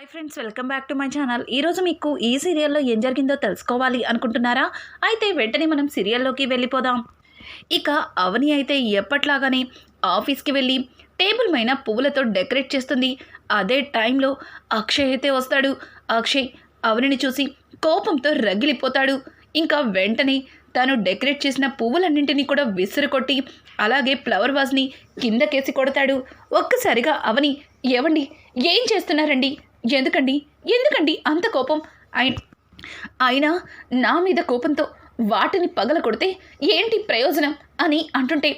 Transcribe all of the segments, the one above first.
Hi friends welcome back to my channel ఈరోజు మీకు ఈ సీరియల్లో ఏం జరిగిందో తెలుసుకోవాలి అనుకుంటున్నారా? అయితే వెంటనే మనం సీరియల్లోకి వెళ్ళిపోదాం. ఇక అవని అయితే ఎప్పట్లాగానే ఆఫీస్కి వెళ్ళి టేబుల్ పైన పువ్వులతో డెకరేట్ చేస్తుంది. అదే టైంలో అక్షయ్ అయితే వస్తాడు. అక్షయ్ అవనిని చూసి కోపంతో రగిలిపోతాడు. ఇంకా వెంటనే తను డెకరేట్ చేసిన పువ్వులన్నింటినీ కూడా విసిరుకొట్టి అలాగే ఫ్లవర్ వాజ్ని కిందకేసి కొడతాడు. ఒక్కసారిగా అవని ఏవండి? ఏం చేస్తున్నారండి? ఎందుకండి? ఎందుకండి అంత కోపం? ఆయన అయినా నా మీద కోపంతో వాటిని పగల కొడితే ఏంటి ప్రయోజనం అని అంటుంటే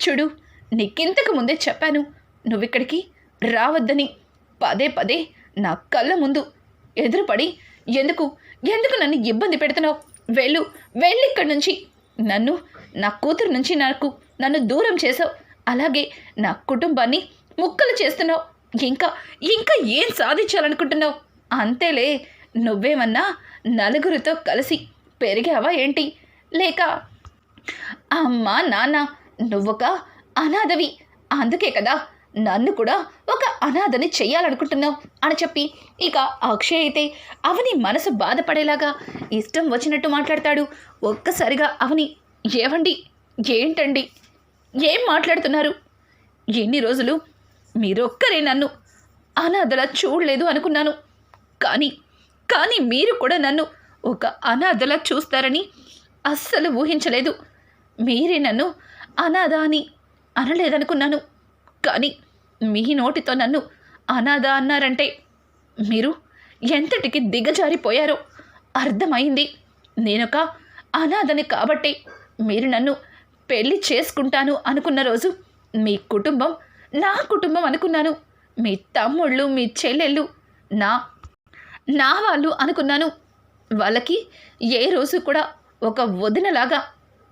చూడు నీకింతకు ముందే చెప్పాను నువ్విక్కడికి రావద్దని. పదే పదే నా కళ్ళ ముందు ఎదురుపడి ఎందుకు? ఎందుకు నన్ను ఇబ్బంది పెడుతున్నావు? వెళ్ళు వెళ్ళిక్కడి నుంచి. నన్ను నా కూతురు నుంచి నాకు నన్ను దూరం చేసావు. అలాగే నా కుటుంబాన్ని ముక్కలు చేస్తున్నావు. ఇంకా ఇంకా ఏం సాధించాలనుకుంటున్నావు? అంతేలే నువ్వేమన్నా నలుగురితో కలిసి పెరిగావా ఏంటి? లేక అమ్మా నాన్న నువ్వొక అనాథవి. అందుకే కదా నన్ను కూడా ఒక అనాథని చెయ్యాలనుకుంటున్నావు అని చెప్పి. ఇక అక్షయ్ అయితే అవని మనసు బాధపడేలాగా ఇష్టం వచ్చినట్టు మాట్లాడతాడు. ఒక్కసారిగా అవని ఏవండి? ఏంటండి? ఏం మాట్లాడుతున్నారు? ఎన్ని రోజులు మీరొక్కరే నన్ను. అనాథలా చూడలేదు అనుకున్నాను. కానీ కానీ మీరు కూడా నన్ను ఒక అనాథలా చూస్తారని అస్సలు ఊహించలేదు. మీరే నన్ను అనాథ అని అనలేదనుకున్నాను. కానీ మీ నోటితో నన్ను అనాథ అన్నారంటే మీరు ఎంతటికి దిగజారిపోయారో అర్థమైంది. నేనొక అనాథని కాబట్టి మీరు నన్ను పెళ్ళి చేసుకుంటాను అనుకున్న రోజు మీ కుటుంబం నా కుటుంబం అనుకున్నాను. మీ తమ్ముళ్ళు మీ చెల్లెళ్ళు నా నా వాళ్ళు అనుకున్నాను. వాళ్ళకి ఏ రోజు కూడా ఒక వదినలాగా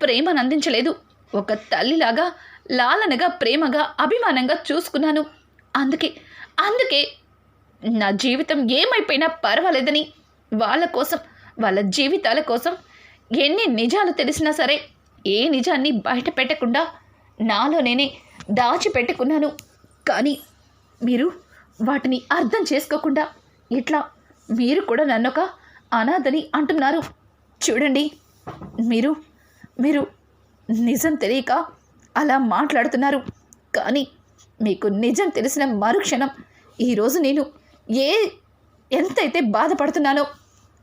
ప్రేమను అందించలేదు. ఒక తల్లిలాగా లాలనగా ప్రేమగా అభిమానంగా చూసుకున్నాను. అందుకే అందుకే నా జీవితం ఏమైపోయినా పర్వాలేదని వాళ్ళ కోసం వాళ్ళ జీవితాల కోసం ఎన్ని నిజాలు తెలిసినా సరే ఏ నిజాన్ని బయట పెట్టకుండా నాలో నేనే దాచిపెట్టుకున్నాను. కానీ మీరు వాటిని అర్థం చేసుకోకుండా ఇట్లా మీరు కూడా నన్నొక అనాథని అంటున్నారు. చూడండి మీరు మీరు నిజం తెలియక అలా మాట్లాడుతున్నారు. కానీ మీకు నిజం తెలిసిన మరుక్షణం ఈరోజు నేను ఏ ఎంతైతే బాధపడుతున్నానో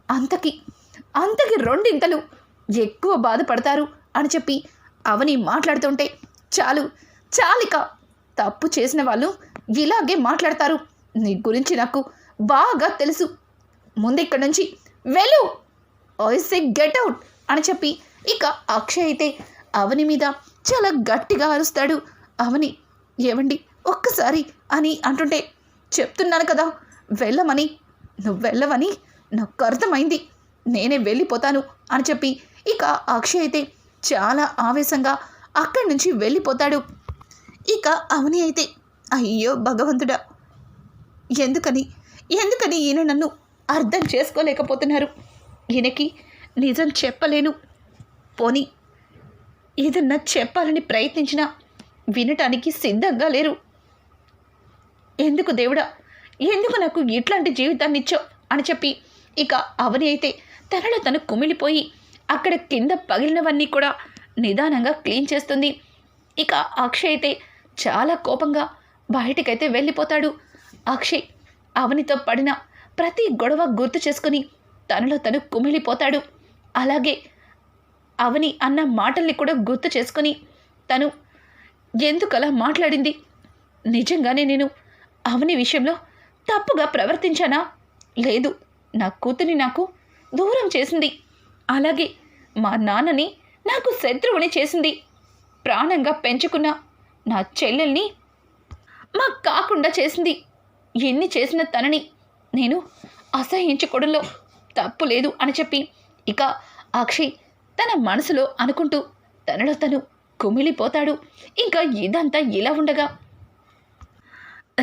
అంతకి అంతకి రెండింతలు ఎక్కువ బాధపడతారు అని చెప్పి అవని మాట్లాడుతుంటే చాలు చాలిక. తప్పు చేసిన వాళ్ళు ఇలాగే మాట్లాడతారు. నీ గురించి నాకు బాగా తెలుసు. ముందు ఇక్కడి నుంచి వెళ్ళు. సే గెట్ అవుట్ అని చెప్పి ఇక అక్షయ్ అయితే అవని మీద చాలా గట్టిగా అరుస్తాడు. అవని ఏమండి ఒక్కసారి అని అంటుంటే చెప్తున్నాను కదా వెళ్ళమని. నువ్వు వెళ్ళవని నాకు అర్థమైంది. నేనే వెళ్ళిపోతాను అని చెప్పి ఇక అక్షయ్ అయితే చాలా ఆవేశంగా అక్కడి నుంచి వెళ్ళిపోతాడు. ఇక అవని అయితే అయ్యో భగవంతుడా! ఎందుకని? ఎందుకని ఈయన నన్ను అర్థం చేసుకోలేకపోతున్నారు? ఈయనకి నిజం చెప్పలేను. పోని ఏదన్నా చెప్పాలని ప్రయత్నించినా వినటానికి సిద్ధంగా లేరు. ఎందుకు దేవుడా? ఎందుకు నాకు ఇట్లాంటి జీవితాన్ని ఇచ్చో అని చెప్పి ఇక అవని అయితే తనలో తను కుమిలిపోయి అక్కడ కింద పగిలినవన్నీ కూడా నిదానంగా క్లీన్ చేస్తుంది. ఇక అక్షయ్ అయితే చాలా కోపంగా బయటికైతే వెళ్ళిపోతాడు. అక్షయ్ అవనితో పడిన ప్రతి గొడవ గుర్తు చేసుకుని తనలో తను కుమిలిపోతాడు. అలాగే అవని అన్న మాటల్ని కూడా గుర్తు చేసుకుని తను ఎందుకలా మాట్లాడింది? నిజంగానే నేను అవని విషయంలో తప్పుగా ప్రవర్తించానా? లేదు నా కూతురిని నాకు దూరం చేసింది. అలాగే మా నాన్నని నాకు శత్రువుని చేసింది. ప్రాణంగా పెంచుకున్న నా చెల్లెల్ని మా కాకుండా చేసింది. ఎన్ని చేసిన తనని నేను అసహించుకోవడంలో తప్పు లేదు అని చెప్పి ఇక అక్షయ్ తన మనసులో అనుకుంటూ తనలో తను కుమిలిపోతాడు. ఇంకా ఇదంతా ఇలా ఉండగా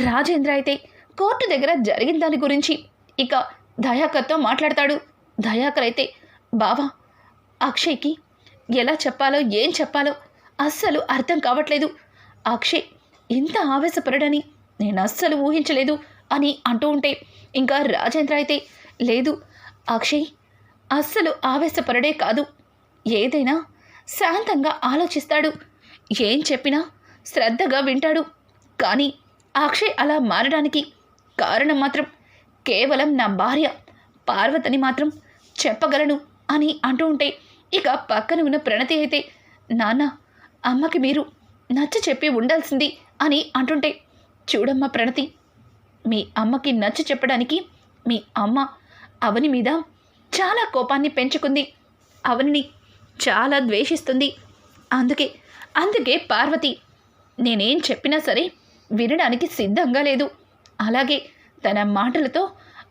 రాజేంద్ర అయితే కోర్టు దగ్గర జరిగిన దాని గురించి ఇక దయాకర్తో మాట్లాడతాడు. దయాకర్ అయితే బావా అక్షయ్కి ఎలా చెప్పాలో ఏం చెప్పాలో అస్సలు అర్థం కావట్లేదు. అక్షయ్ ఇంత ఆవేశపడడని నేను అస్సలు ఊహించలేదు అని అంటూ ఉంటే ఇంకా రాజేంద్ర అయితే లేదు అక్షయ్ అస్సలు ఆవేశపరుడే కాదు. ఏదైనా శాంతంగా ఆలోచిస్తాడు. ఏం చెప్పినా శ్రద్ధగా వింటాడు. కానీ అక్షయ్ అలా మారడానికి కారణం మాత్రం కేవలం నా భార్య పార్వతిని మాత్రం చెప్పగలను అని అంటూ ఉంటే ఇక పక్కన ఉన్న ప్రణతి అయితే నాన్న అమ్మకి మీరు నచ్చ చెప్పి ఉండాల్సింది అని అంటుంటే చూడమ్మా ప్రణతి మీ అమ్మకి నచ్చ చెప్పడానికి మీ అమ్మ అవని మీద చాలా కోపాన్ని పెంచుకుంది. అవనిని చాలా ద్వేషిస్తుంది. అందుకే అందుకే పార్వతి నేనేం చెప్పినా సరే వినడానికి సిద్ధంగా లేదు. అలాగే తన మాటలతో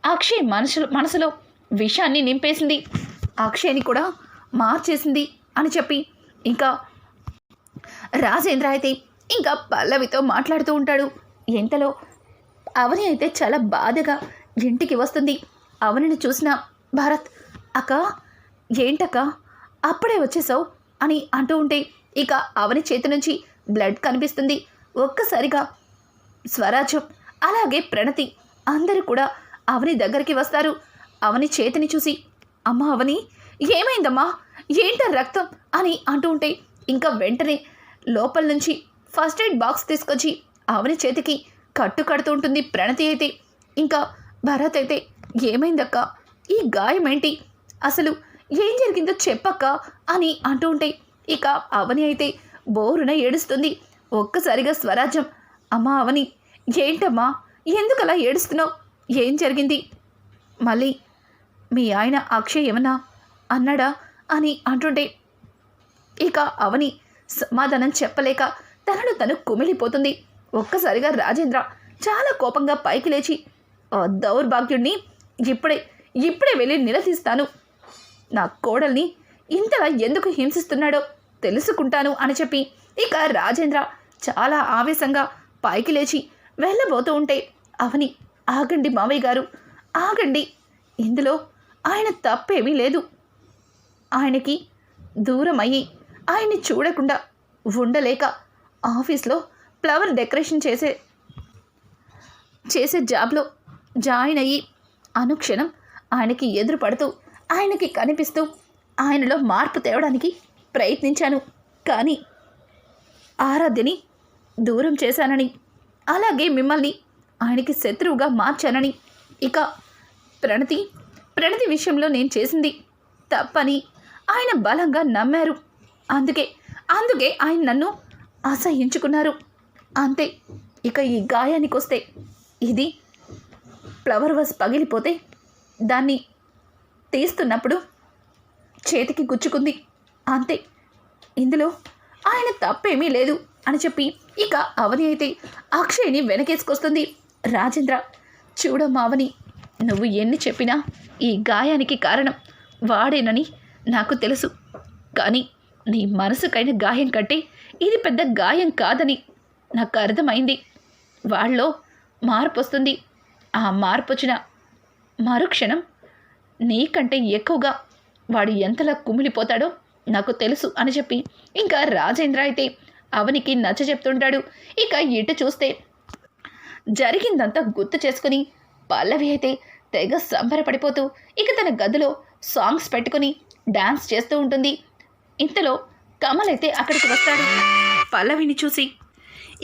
అక్షయ్ మనసు మనసులో విషాన్ని నింపేసింది. అక్షయ్ని కూడా మార్చేసింది అని చెప్పి ఇంకా రాజేంద్ర అయితే ఇంకా పల్లవితో మాట్లాడుతూ ఉంటాడు. ఎంతలో? అవని అయితే చాలా బాధగా ఇంటికి వస్తుంది. అవనిని చూసిన భారత్ అక్క ఏంటక్క? అప్పుడే వచ్చేసావు అని అంటూ ఉంటే ఇక అవని చేతి నుంచి బ్లడ్ కనిపిస్తుంది. ఒక్కసారిగా స్వరాజ్యం అలాగే ప్రణతి అందరూ కూడా అవని దగ్గరికి వస్తారు. అవని చేతిని చూసి అమ్మ అవని ఏమైందమ్మా? ఏంట రక్తం? అని అంటూ ఉంటే ఇంకా వెంటనే లోపల నుంచి ఫస్ట్ ఎయిడ్ బాక్స్ తీసుకొచ్చి అవని చేతికి కట్టు కడుతూ ఉంటుంది ప్రణతి అయితే. ఇంకా భరత్ అయితే ఏమైందక్క? ఈ గాయం ఏంటి? అసలు ఏం జరిగిందో చెప్పక్క అని అంటూ ఉంటే ఇక అవని అయితే బోరున ఏడుస్తుంది. ఒక్కసారిగా స్వరాజ్యం అమ్మా అవని ఏంటమ్మా? ఎందుకలా ఏడుస్తున్నావు? ఏం జరిగింది? మళ్ళీ మీ ఆయన అక్షయ్ ఏమన్నా అన్నాడా? అని అంటుంటే ఇక అవని సమాధానం చెప్పలేక తనను తను కుమిలిపోతుంది. ఒక్కసారిగా రాజేంద్ర చాలా కోపంగా పైకి లేచి "ఆ దౌర్భాగ్యుణ్ణి ఇప్పుడే ఇప్పుడే వెళ్ళి నిలదీస్తాను. నా కోడల్ని ఇంతలా ఎందుకు హింసిస్తున్నాడో తెలుసుకుంటాను అని చెప్పి ఇక రాజేంద్ర చాలా ఆవేశంగా పైకి లేచి వెళ్ళబోతూ ఉంటే అవని ఆగండి మావయ్య గారు ఆగండి. ఇందులో ఆయన తప్పేమీ లేదు. ఆయనకి దూరం అయ్యి ఆయన్ని చూడకుండా ఉండలేక ఆఫీస్లో ఫ్లవర్ డెకరేషన్ చేసే చేసే జాబ్లో జాయిన్ అయ్యి అనుక్షణం ఆయనకి ఎదురు పడుతూ ఆయనకి కనిపిస్తూ ఆయనలో మార్పు తేవడానికి ప్రయత్నించాను. కానీ ఆరాధ్యని దూరం చేశానని అలాగే మిమ్మల్ని ఆయనకి శత్రువుగా మార్చానని ఇక ప్రణతి ప్రణతి విషయంలో నేను చేసింది తప్పని ఆయన బలంగా నమ్మారు. అందుకే అందుకే ఆయన నన్ను అసహించుకున్నారు అంతే ఇక ఈ గాయానికి వస్తే ఇది ఫ్లవర్ వాస్ పగిలిపోతే దాన్ని తీస్తున్నప్పుడు చేతికి గుచ్చుకుంది. అంతే ఇందులో ఆయన తప్పేమీ లేదు అని చెప్పి ఇక అవని అయితే అక్షయ్ని వెనకేసుకొస్తుంది. రాజేంద్ర చూడమ్మా అవని నువ్వు ఎన్ని చెప్పినా ఈ గాయానికి కారణం వాడేనని నాకు తెలుసు. కానీ నీ మనసుకైన గాయం కంటే ఇది పెద్ద గాయం కాదని నాకు అర్థమైంది. వాళ్ళలో మార్పు వస్తుంది ఆ మార్పు వచ్చిన మరుక్షణం నీకంటే ఎక్కువగా వాడు ఎంతలా కుమిలిపోతాడో నాకు తెలుసు అని చెప్పి ఇంకా రాజేంద్ర అయితే అవనికి నచ్చ చెప్తుంటాడు. ఇక ఇటు చూస్తే జరిగిందంతా గుర్తు చేసుకుని పల్లవి అయితే తెగ సంబరపడిపోతూ ఇక తన గదిలో సాంగ్స్ పెట్టుకుని డ్యాన్స్ చేస్తూ ఉంటుంది. ఇంతలో కమల్ అయితే అక్కడికి వస్తాడు. పల్లవిని చూసి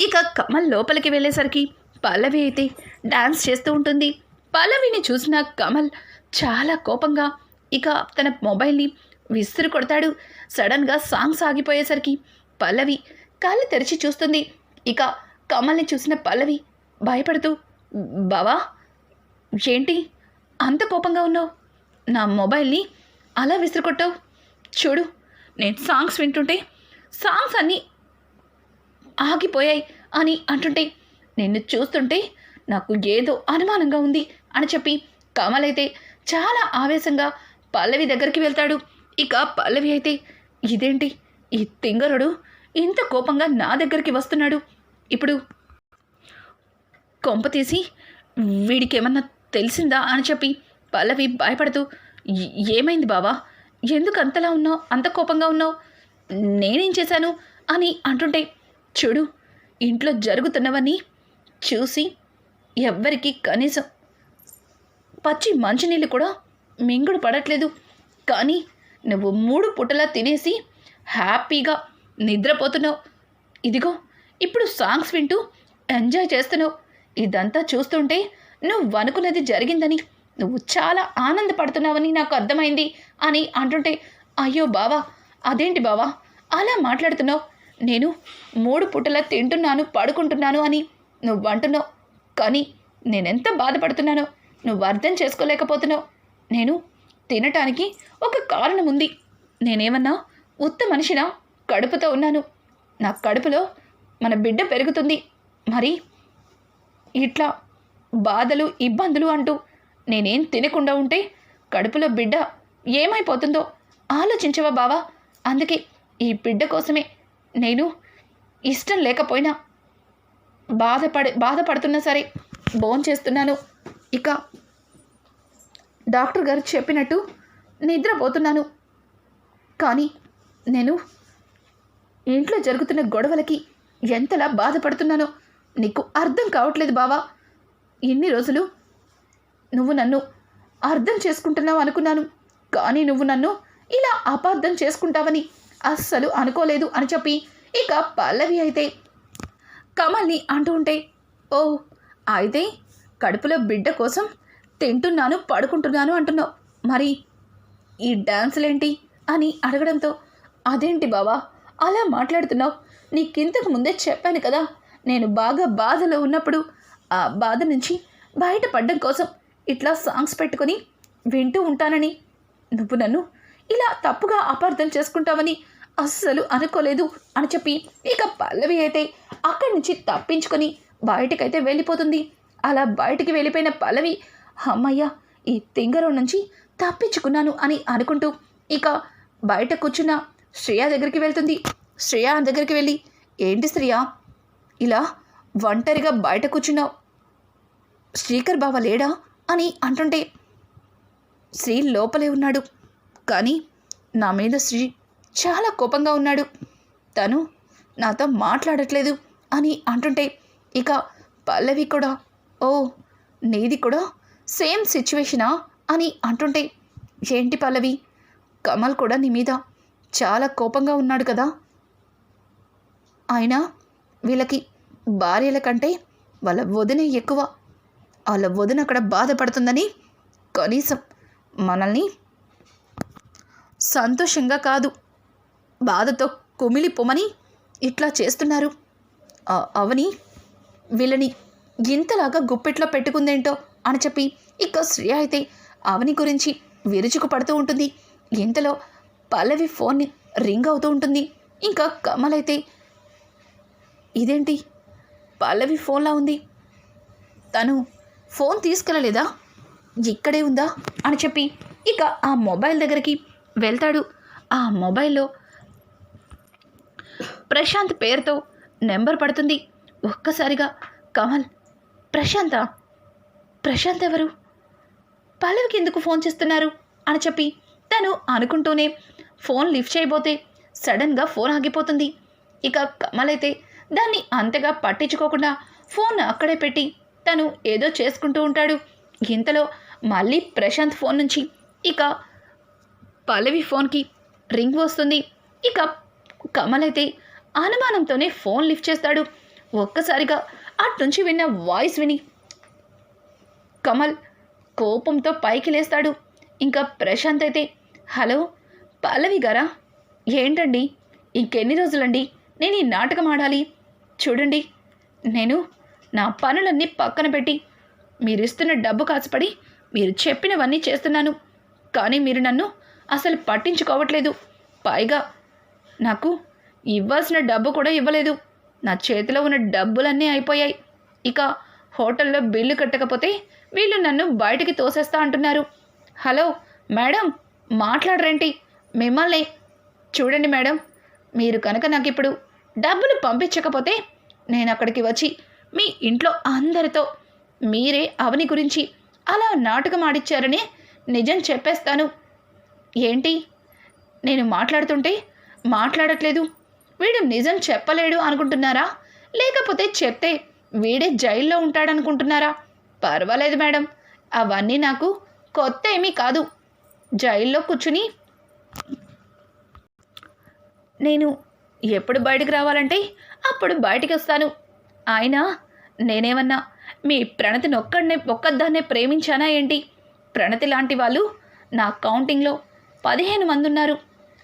ఇక కమల్ లోపలికి వెళ్ళేసరికి పల్లవి అయితే డాన్స్ చేస్తూ ఉంటుంది. పల్లవిని చూసిన కమల్ చాలా కోపంగా ఇక తన మొబైల్ని విసిరు కొడతాడు. సడన్గా సాంగ్స్ ఆగిపోయేసరికి పల్లవి కళ్ళు తెరిచి చూస్తుంది. ఇక కమల్ని చూసిన పల్లవి భయపడుతూ బావా ఏంటి? అంత కోపంగా ఉన్నావు? నా మొబైల్ని అలా విసిరుకొట్టావు చూడు నేను సాంగ్స్ వింటుంటే సాంగ్స్ అన్నీ ఆగిపోయాయి అని అంటుంటే నిన్ను చూస్తుంటే నాకు ఏదో అనుమానంగా ఉంది అని చెప్పి కమల్ అయితే చాలా ఆవేశంగా పల్లవి దగ్గరికి వెళ్తాడు. ఇక పల్లవి అయితే ఇదేంటి? ఈ తింగరుడు ఇంత కోపంగా నా దగ్గరికి వస్తున్నాడు. ఇప్పుడు కొంప తీసి వీడికి ఏమన్నా తెలిసిందా? అని చెప్పి పల్లవి భయపడుతూ ఏమైంది బావా? ఎందుకు అంతలా ఉన్నావు? అంత కోపంగా ఉన్నావు? నేనేం చేశాను? అని అంటుంటే చూడు ఇంట్లో జరుగుతున్నవన్నీ చూసి ఎవ్వరికీ కనీసం పచ్చి మంచినీళ్ళు కూడా మింగుడు పడట్లేదు. కానీ నువ్వు మూడు పుట్టలా తినేసి హ్యాపీగా నిద్రపోతున్నావు. ఇదిగో ఇప్పుడు సాంగ్స్ వింటూ ఎంజాయ్ చేస్తున్నావు. ఇదంతా చూస్తుంటే నువ్వు అనుకున్నది జరిగిందని నువ్వు చాలా ఆనందపడుతున్నావని నాకు అర్థమైంది అని అంటుంటే అయ్యో బావా అదేంటి బావా? అలా మాట్లాడుతున్నావు? నేను మూడు పుట్టలా తింటున్నాను పడుకుంటున్నాను అని నువ్వు అంటున్నావు కానీ నేనెంత బాధపడుతున్నానో నువ్వు అర్థం చేసుకోలేకపోతున్నావు. నేను తినటానికి ఒక కారణం ఉంది నేనేమన్నా ఉత్త మనిషిన? కడుపుతో ఉన్నాను. నా కడుపులో మన బిడ్డ పెరుగుతుంది. మరి ఇట్లా బాధలు ఇబ్బందులు అంటూ నేనేం తినకుండా ఉంటే కడుపులో బిడ్డ ఏమైపోతుందో ఆలోచించవా బావా? అందుకే ఈ బిడ్డ కోసమే నేను ఇష్టం లేకపోయినా బాధపడి బాధపడుతున్నా సరే భోంచేస్తున్నాను ఇక డాక్టర్ గారు చెప్పినట్టు నిద్రపోతున్నాను. కానీ నేను ఇంట్లో జరుగుతున్న గొడవలకి ఎంతలా బాధపడుతున్నానో నీకు అర్థం కావట్లేదు బావా. ఇన్ని రోజులు నువ్వు నన్ను అర్థం చేసుకుంటున్నావు అనుకున్నాను. కానీ నువ్వు నన్ను ఇలా అపార్థం చేసుకుంటావని అస్సలు అనుకోలేదు అని చెప్పి ఇక పల్లవి అయితే కమల్ని అంటూ ఉంటే ఓ అయితే కడుపులో బిడ్డ కోసం తింటున్నాను పడుకుంటున్నాను అంటున్నావు. మరి ఈ డాన్సులేంటి? అని అడగడంతో అదేంటి బావా అలా మాట్లాడుతున్నావు. నీకింతకు ముందే చెప్పాను కదా నేను బాగా బాధలో ఉన్నప్పుడు ఆ బాధ నుంచి బయటపడడం కోసం ఇట్లా సాంగ్స్ పెట్టుకొని వింటూ ఉంటానని. నువ్వు నన్ను ఇలా తప్పుగా అపార్థం చేసుకుంటావని అస్సలు అనుకోలేదు అని చెప్పి ఇక పల్లవి అయితే అక్కడి నుంచి తప్పించుకొని బయటకైతే వెళ్ళిపోతుంది. అలా బయటికి వెళ్ళిపోయిన పల్లవి అమ్మయ్య ఈ తింగరం నుంచి తప్పించుకున్నాను అని అనుకుంటూ ఇక బయట కూర్చున్న శ్రేయ దగ్గరికి వెళ్తుంది. శ్రేయ దగ్గరికి వెళ్ళి ఏంటి శ్రేయ? ఇలా ఒంటరిగా బయట కూర్చున్నావు. శ్రీకర్ బావ లేడా? అని అంటుంటే శ్రీ లోపలే ఉన్నాడు. కానీ నా మీద శ్రీ చాలా కోపంగా ఉన్నాడు. తను నాతో మాట్లాడట్లేదు అని అంటుంటే ఇక పల్లవి కూడా ఓ నీది కూడా సేమ్ సిచ్యువేషనా అని అంటుంటే ఏంటి పల్లవి? కమల్ కూడా నీ మీద చాలా కోపంగా ఉన్నాడు కదా? అయినా వీళ్ళకి భార్యల కంటే వాళ్ళ వదిన ఎక్కువ. వాళ్ళ వదిన అక్కడ బాధపడుతుందని కనీసం మనల్ని సంతోషంగా కాదు బాధతో కుమిలి పొమని ఇట్లా చేస్తున్నారు. అవని వీళ్ళని ఇంతలాగా గుప్పెట్లో పెట్టుకుందేంటో అని చెప్పి ఇక శ్రేయ అయితే అవని గురించి విరుచుకు పడుతూ ఉంటుంది. ఇంతలో పల్లవి ఫోన్ రింగ్ అవుతూ ఉంటుంది. ఇంకా కమల్ అయితే ఇదేంటి? పల్లవి ఫోన్లా ఉంది. తను ఫోన్ తీసుకెళ్ళలేదా? ఇక్కడే ఉందా? అని చెప్పి ఇక ఆ మొబైల్ దగ్గరికి వెళ్తాడు. ఆ మొబైల్లో ప్రశాంత్ పేరుతో నెంబర్ పడుతుంది. ఒక్కసారిగా కమల్ ప్రశాంత? ప్రశాంత్ ఎవరు? పల్లవికి ఎందుకు ఫోన్ చేస్తున్నారు? అని చెప్పి తను అనుకుంటూనే ఫోన్ లిఫ్ట్ చేయబోతే సడన్గా ఫోన్ ఆగిపోతుంది. ఇక కమల్ అయితే దాన్ని అంతగా పట్టించుకోకుండా ఫోన్ అక్కడే పెట్టి తను ఏదో చేసుకుంటూ ఉంటాడు. ఇంతలో మళ్ళీ ప్రశాంత్ ఫోన్ నుంచి ఇక పల్లవి ఫోన్కి రింగ్ వస్తుంది. ఇక కమల్ అయితే అనుమానంతోనే ఫోన్ లిఫ్ట్ చేస్తాడు. ఒక్కసారిగా అట్నుంచి విన్న వాయిస్ విని కమల్ కోపంతో పైకి లేస్తాడు. ఇంకా ప్రశాంత్ అయితే హలో పల్లవి గారా? ఏంటండి? ఇంకెన్ని రోజులండి? నేను ఈ నాటకం ఆడాలి. చూడండి. నేను నా పనులన్నీ పక్కన పెట్టి. మీరు ఇస్తున్న డబ్బు కాసుపడి మీరు చెప్పినవన్నీ చేస్తున్నాను. కానీ మీరు నన్ను అసలు పట్టించుకోవట్లేదు. పైగా నాకు ఇవ్వాల్సిన డబ్బు కూడా ఇవ్వలేదు. నా చేతిలో ఉన్న డబ్బులన్నీ అయిపోయాయి. ఇక హోటల్లో బిల్లు కట్టకపోతే వీళ్ళు నన్ను బయటికి తోసేస్తా అంటున్నారు. హలో మేడం మాట్లాడరేంటి? మిమ్మల్ని చూడండి మేడం మీరు కనుక నాకు ఇప్పుడు డబ్బులు పంపించకపోతే నేను అక్కడికి వచ్చి మీ ఇంట్లో అందరితో మీరే అవని గురించి అలా నాటకం ఆడిచ్చారని నిజం చెప్పేస్తాను. ఏంటి? నేను మాట్లాడుతుంటే మాట్లాడట్లేదు. వీడు నిజం చెప్పలేడు అనుకుంటున్నారా? లేకపోతే చెప్తే వీడే జైల్లో ఉంటాడనుకుంటున్నారా? పర్వాలేదు మేడం. అవన్నీ నాకు కొత్త ఏమీ కాదు. జైల్లో కూర్చుని నేను ఎప్పుడు బయటకు రావాలంటే అప్పుడు బయటికి వస్తాను అయినా నేనేమన్నా మీ ప్రణతిని ఒక్కడనే ఒక్కదాన్నే ప్రేమించానా ఏంటి? ప్రణతి లాంటి వాళ్ళు నా కౌంటింగ్లో పదిహేను మంది ఉన్నారు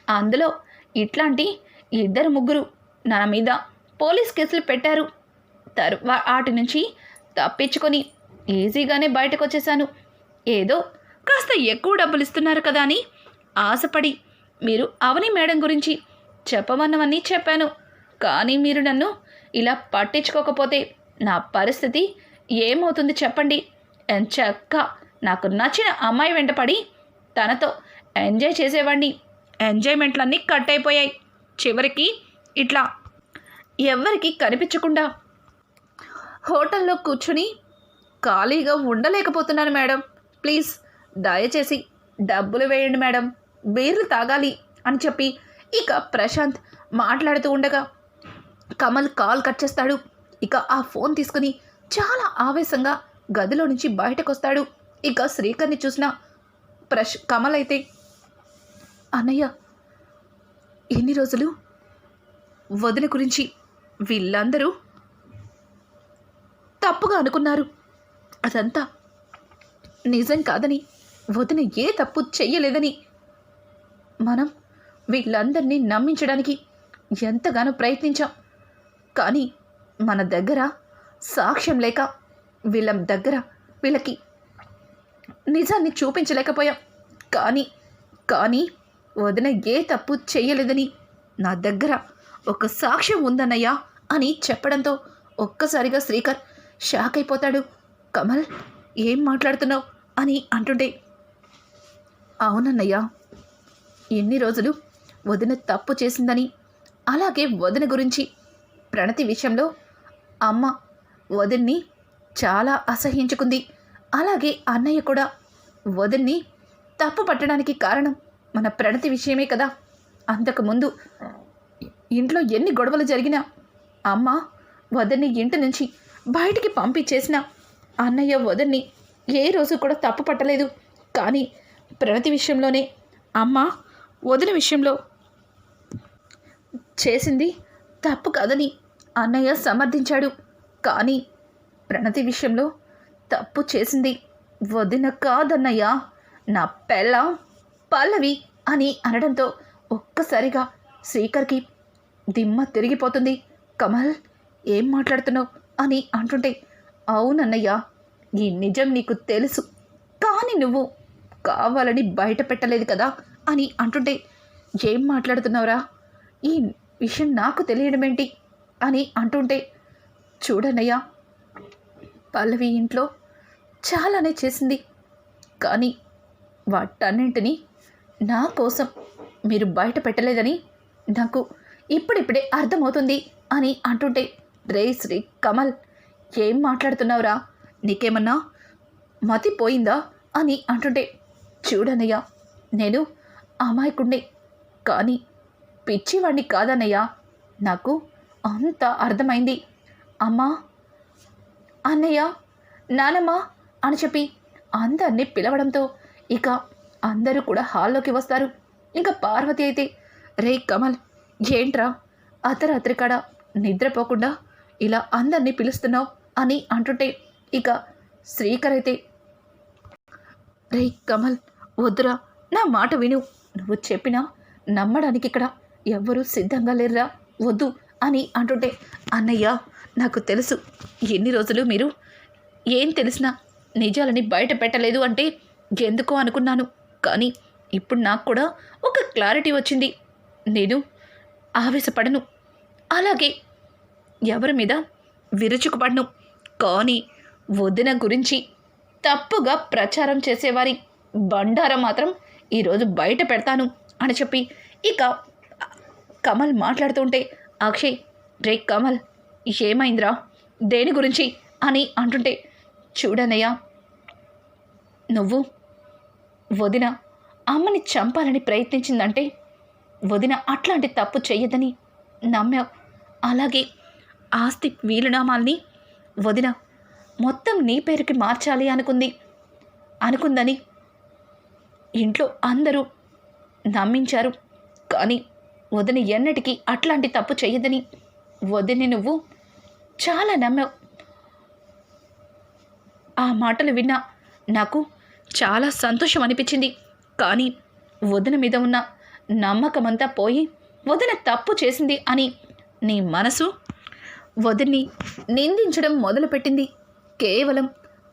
అందులో ఇట్లాంటి ఇద్దరు ముగ్గురు నా మీద పోలీస్ కేసులు పెట్టారు. తర్వా వాటి నుంచి తప్పించుకొని ఈజీగానే బయటకు వచ్చేసాను ఏదో కాస్త ఎక్కువ డబ్బులు ఇస్తున్నారు కదా అని ఆశపడి మీరు అవని మేడం గురించి చెప్పమన్నవన్నీ చెప్పాను. కానీ మీరు నన్ను ఇలా పట్టించుకోకపోతే నా పరిస్థితి ఏమవుతుంది చెప్పండి. ఎంచక్క నాకు నచ్చిన అమ్మాయి వెంటపడి తనతో ఎంజాయ్ చేసేవాడిని ఎంజాయ్మెంట్లన్నీ కట్ అయిపోయాయి. చివరికి ఇట్లా ఎవరికి కనిపించకుండా హోటల్లో కూర్చుని ఖాళీగా ఉండలేకపోతున్నాను మేడం. ప్లీజ్ దయచేసి డబ్బులు వేయండి మేడం. బీర్లు తాగాలి అని చెప్పి ఇక ప్రశాంత్ మాట్లాడుతూ ఉండగా కమల్ కాల్ కట్ చేస్తాడు. ఇక ఆ ఫోన్ తీసుకుని చాలా ఆవేశంగా గదిలో నుంచి బయటకు వస్తాడు ఇక శ్రీకర్ని చూసిన ప్రశ్ కమల్ అయితే అన్నయ్య ఎన్ని రోజులు? వదిన గురించి వీళ్ళందరూ తప్పుగా అనుకున్నారు. అదంతా నిజం కాదని వదిన ఏ తప్పు చెయ్యలేదని మనం వీళ్ళందరినీ నమ్మించడానికి ఎంతగానో ప్రయత్నించాం. కానీ మన దగ్గర సాక్ష్యం లేక వీళ్ళ దగ్గర వీళ్ళకి నిజాన్ని చూపించలేకపోయాం. కానీ కానీ వదిన ఏ తప్పు చేయలేదని నా దగ్గర ఒక సాక్ష్యం ఉందన్నయ్యా అని చెప్పడంతో ఒక్కసారిగా శ్రీకర్ షాక్ అయిపోతాడు. కమల్ ఏం మాట్లాడుతున్నావు? అని అంటుండే అవునన్నయ్యా ఎన్ని రోజులు వదిన తప్పు చేసిందని. అలాగే వదిన గురించి ప్రణతి విషయంలో అమ్మ వదిన్ని చాలా అసహ్యించుకుంది అలాగే అన్నయ్య కూడా. వదిన్ని తప్పు పట్టడానికి కారణం మన ప్రణతి విషయమే కదా. అంతకుముందు ఇంట్లో ఎన్ని గొడవలు జరిగినా అమ్మ వదిన్ని ఇంటి నుంచి బయటికి పంపించేసిన అన్నయ్య వదిన్ని ఏ రోజు కూడా తప్పు పట్టలేదు. కానీ ప్రణతి విషయంలోనే అమ్మ వదిన విషయంలో చేసింది తప్పు కాదని అన్నయ్య సమర్థించాడు. కానీ ప్రణతి విషయంలో తప్పు చేసింది. వదిన కాదన్నయ్య నా పెళ్ళ పల్లవి అని అనడంతో ఒక్కసారిగా శ్రీకర్కి దిమ్మ తిరిగిపోతుంది. కమల్ ఏం మాట్లాడుతున్నావు అని అంటుంటే అవునన్నయ్య ఈ నిజం నీకు తెలుసు. కానీ నువ్వు కావాలని బయట పెట్టలేదు కదా అని అంటుంటే ఏం మాట్లాడుతున్నావురా? ఈ విషయం నాకు తెలియడమేంటి? అని అంటుంటే చూడనయ్యా పల్లవి ఇంట్లో చాలానే చేసింది. కానీ వాటన్నింటినీ నా కోసం మీరు బయట పెట్టలేదని నాకు ఇప్పుడిప్పుడే అర్థమవుతుంది అని అంటుంటే రే శ్రీ కమల్ ఏం మాట్లాడుతున్నావురా? నీకేమన్నా మతి పోయిందా? అని అంటుంటే చూడనయ్యా నేను అమాయకుండే కానీ పిచ్చివాణ్ణి కాదన్నయ్యా. నాకు అంత అర్థమైంది. అమ్మా! అన్నయ్య! నానమ్మ! అని చెప్పి అందరినీ పిలవడంతో ఇక అందరూ కూడా హాల్లోకి వస్తారు. ఇంకా పార్వతి అయితే రే కమల్ ఏంట్రా? అర్ధరాత్రి కాడ నిద్రపోకుండా ఇలా అందరినీ పిలుస్తున్నావు? అని అంటుంటే ఇక శ్రీకర్ అయితే రే కమల్ వద్దురా నా మాట విను. నువ్వు చెప్పినా నమ్మడానికి ఇక్కడ ఎవ్వరూ సిద్ధంగా లేరురా. వద్దు అని అంటుంటే అన్నయ్య నాకు తెలుసు. ఎన్ని రోజులు మీరు ఏం తెలిసినా నిజాలని బయట పెట్టలేదు అంటే ఎందుకో అనుకున్నాను. కానీ ఇప్పుడు నాకు కూడా ఒక క్లారిటీ వచ్చింది. నేను ఆవేశపడను. అలాగే ఎవరి మీద విరుచుకుపడను. కానీ వదిన గురించి తప్పుగా ప్రచారం చేసేవారి బండారం మాత్రం ఈరోజు బయట పెడతాను అని చెప్పి ఇక కమల్ మాట్లాడుతుంటే అక్షయ్ రే కమల్ ఏమైందిరా? దేని గురించి అని అంటుంటే చూడనయ్యా నువ్వు వదిన అమ్మని చంపాలని ప్రయత్నించిందంటే వదిన అట్లాంటి తప్పు చేయదని నమ్మావు. అలాగే ఆస్తి వీలునామాల్ని వదిన మొత్తం నీ పేరుకి మార్చాలి అనుకుంది. అనుకుందని ఇంట్లో అందరూ నమ్మించారు. కానీ వదిన ఎన్నటికీ అట్లాంటి తప్పు చేయదని వదిని నువ్వు చాలా నమ్మావు. ఆ మాటలు విన్నా నాకు చాలా సంతోషం అనిపించింది. కానీ వదిన మీద ఉన్న నమ్మకమంతా పోయి వదిన తప్పు చేసింది అని నీ మనసు వదిన్ని నిందించడం మొదలుపెట్టింది. కేవలం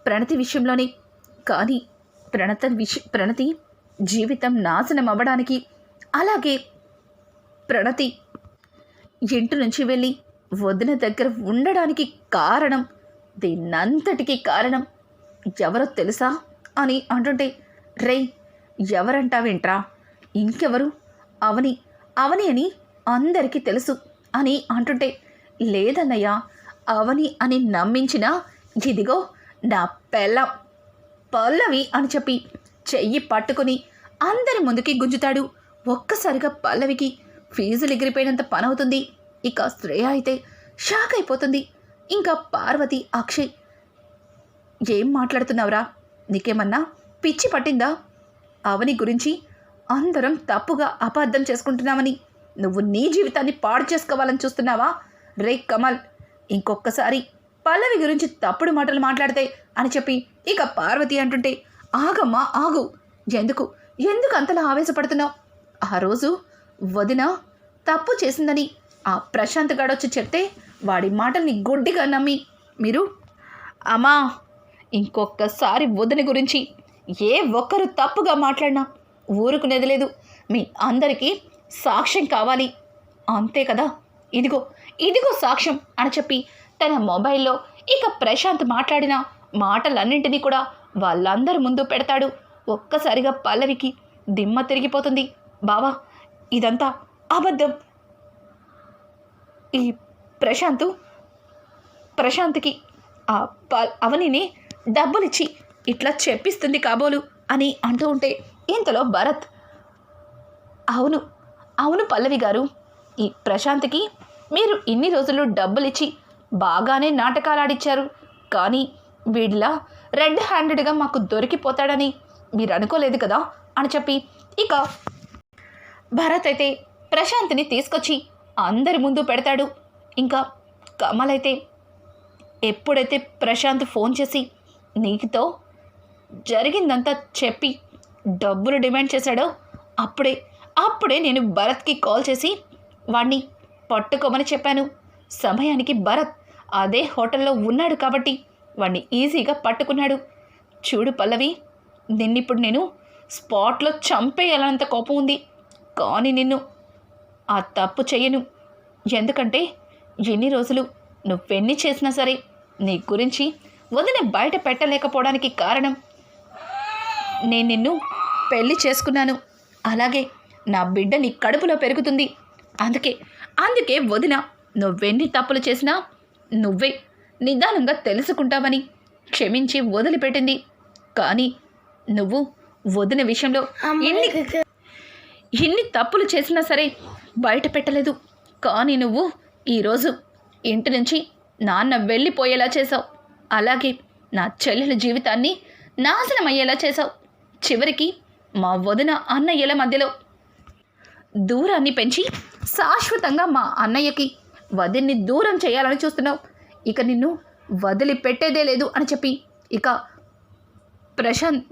ప్రణతి విషయంలోనే కానీ ప్రణత విష ప్రణతి జీవితం నాశనం అవ్వడానికి అలాగే ప్రణతి. ఇంటి నుంచి వెళ్ళి వదిన దగ్గర ఉండడానికి కారణం దీన్నంతటికీ కారణం ఎవరో తెలుసా అని అంటుంటే రే ఎవరంటావేంట్రా? ఇంకెవరు? అవని అవని అని అందరికీ తెలుసు అని అంటుంటే లేదన్నయ్య అవని అని నమ్మించిన ఇదిగో నా పెళ్ళం పల్లవి అని చెప్పి చెయ్యి పట్టుకొని అందరి ముందుకి గుంజుతాడు ఒక్కసారిగా పల్లవికి. ఫీజులు ఎగిరిపోయినంత పనవుతుంది. ఇక శ్రేయ అయితే షాక్ అయిపోతుంది. ఇంకా పార్వతి అక్షయ్ ఏం మాట్లాడుతున్నావురా? నీకేమన్నా పిచ్చి పట్టిందా? అవని గురించి అందరం తప్పుగా అపార్థం చేసుకుంటున్నామని. నువ్వు నీ జీవితాన్ని పాడు చేసుకోవాలని చూస్తున్నావా? రే కమల్ ఇంకొకసారి పల్లవి గురించి తప్పుడు మాటలు మాట్లాడితే అని చెప్పి ఇక పార్వతి అంటుంటే ఆగమ్మా ఆగు. ఎందుకు? ఎందుకు అంతలా ఆవేశపడుతున్నావు? ఆ రోజు వదిన తప్పు చేసిందని ఆ ప్రశాంత్ గడొచ్చి చెప్తే వాడి మాటల్ని గుడ్డిగా నమ్మి. మీరు? అమ్మా ఇంకొకసారి వదిన గురించి ఏ ఒక్కరు తప్పుగా మాట్లాడినా ఊరుకునేది లేదు మీ అందరికీ సాక్ష్యం కావాలి. అంతే కదా? ఇదిగో ఇదిగో సాక్ష్యం అని చెప్పి తన మొబైల్లో ఇక ప్రశాంత్ మాట్లాడిన మాటలన్నింటినీ కూడా వాళ్ళందరి ముందు పెడతాడు. ఒక్కసారిగా పల్లవికి దిమ్మ తిరిగిపోతుంది. బావా ఇదంతా అబద్ధం. ఈ ప్రశాంత్ ప్రశాంత్కి ఆ ప అవనిని డబ్బులిచ్చి ఇట్లా చెప్పిస్తుంది కాబోలు అని అంటూ ఉంటే ఇంతలో భరత్ అవును అవును పల్లవి గారు ఈ ప్రశాంత్కి మీరు ఇన్ని రోజులు డబ్బులిచ్చి బాగానే నాటకాలు ఆడిచ్చారు కానీ వీడిలా రెడ్ హ్యాండెడ్గా మాకు దొరికిపోతాడని మీరు అనుకోలేదు కదా అని చెప్పి ఇక భరత్ అయితే ప్రశాంత్ని తీసుకొచ్చి అందరి ముందు పెడతాడు. ఇంకా కమల్ అయితే ఎప్పుడైతే ప్రశాంత్ ఫోన్ చేసి నీకుతో జరిగిందంతా చెప్పి డబ్బులు డిమాండ్ చేశాడో అప్పుడే అప్పుడే నేను భరత్కి కాల్ చేసి వాణ్ణి పట్టుకోమని చెప్పాను. సమయానికి భరత్ అదే హోటల్లో ఉన్నాడు కాబట్టి వాణ్ణి ఈజీగా పట్టుకున్నాడు. చూడు పల్లవి నిన్నిప్పుడు నేను స్పాట్లో చంపేయాలన్నంత కోపం ఉంది. కానీ నిన్ను. ఆ తప్పు చెయ్యను. ఎందుకంటే ఎన్ని రోజులు నువ్వెన్ని చేసినా సరే నీ గురించి వదిన బయట పెట్టలేకపోవడానికి కారణం నేను నిన్ను పెళ్ళి చేసుకున్నాను. అలాగే నా బిడ్డ నీ కడుపులో పెరుగుతుంది. అందుకే అందుకే వదిన నువ్వెన్ని తప్పులు చేసినా నువ్వే నిదానంగా తెలుసుకుంటావని క్షమించి వదిలిపెట్టింది. కానీ నువ్వు వదిన విషయంలో ఎన్ని ఎన్ని తప్పులు చేసినా సరే బయట పెట్టలేదు. కానీ నువ్వు ఈరోజు ఇంటి నుంచి నాన్న వెళ్ళిపోయేలా చేసావు అలాగే నా చెల్లెల జీవితాన్ని నాశనం అయ్యేలా చేసావు చివరికి మా వదిన అన్నయ్యల మధ్యలో దూరాన్ని పెంచి శాశ్వతంగా మా అన్నయ్యకి వదిన్ని దూరం చేయాలని చూస్తున్నావు. ఇక నిన్ను వదిలిపెట్టేదే లేదు అని చెప్పి ఇక ప్రశాంత్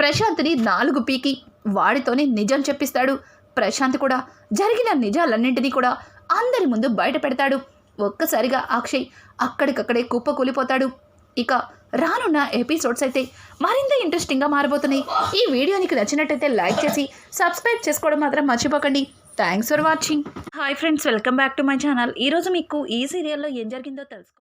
ప్రశాంత్ని నాలుగు పీకి వాడితోనే నిజం చెప్పిస్తాడు. ప్రశాంత్ కూడా జరిగిన నిజాలన్నింటినీ కూడా అందరి ముందు బయట పెడతాడు. ఒక్కసారిగా అక్షయ్ అక్కడికక్కడే కుప్ప కూలిపోతాడు ఇక రానున్న ఎపిసోడ్స్ అయితే మరింత ఇంట్రెస్టింగ్గా మారబోతున్నాయి. ఈ వీడియో నీకు నచ్చినట్టయితే లైక్ చేసి సబ్స్క్రైబ్ చేసుకోవడం మాత్రం మర్చిపోకండి. Thanks for watching. Hi friends welcome back to my channel. ఈరోజు మీకు ఈ సీరియల్లో ఏం జరిగిందో తెలుసుకో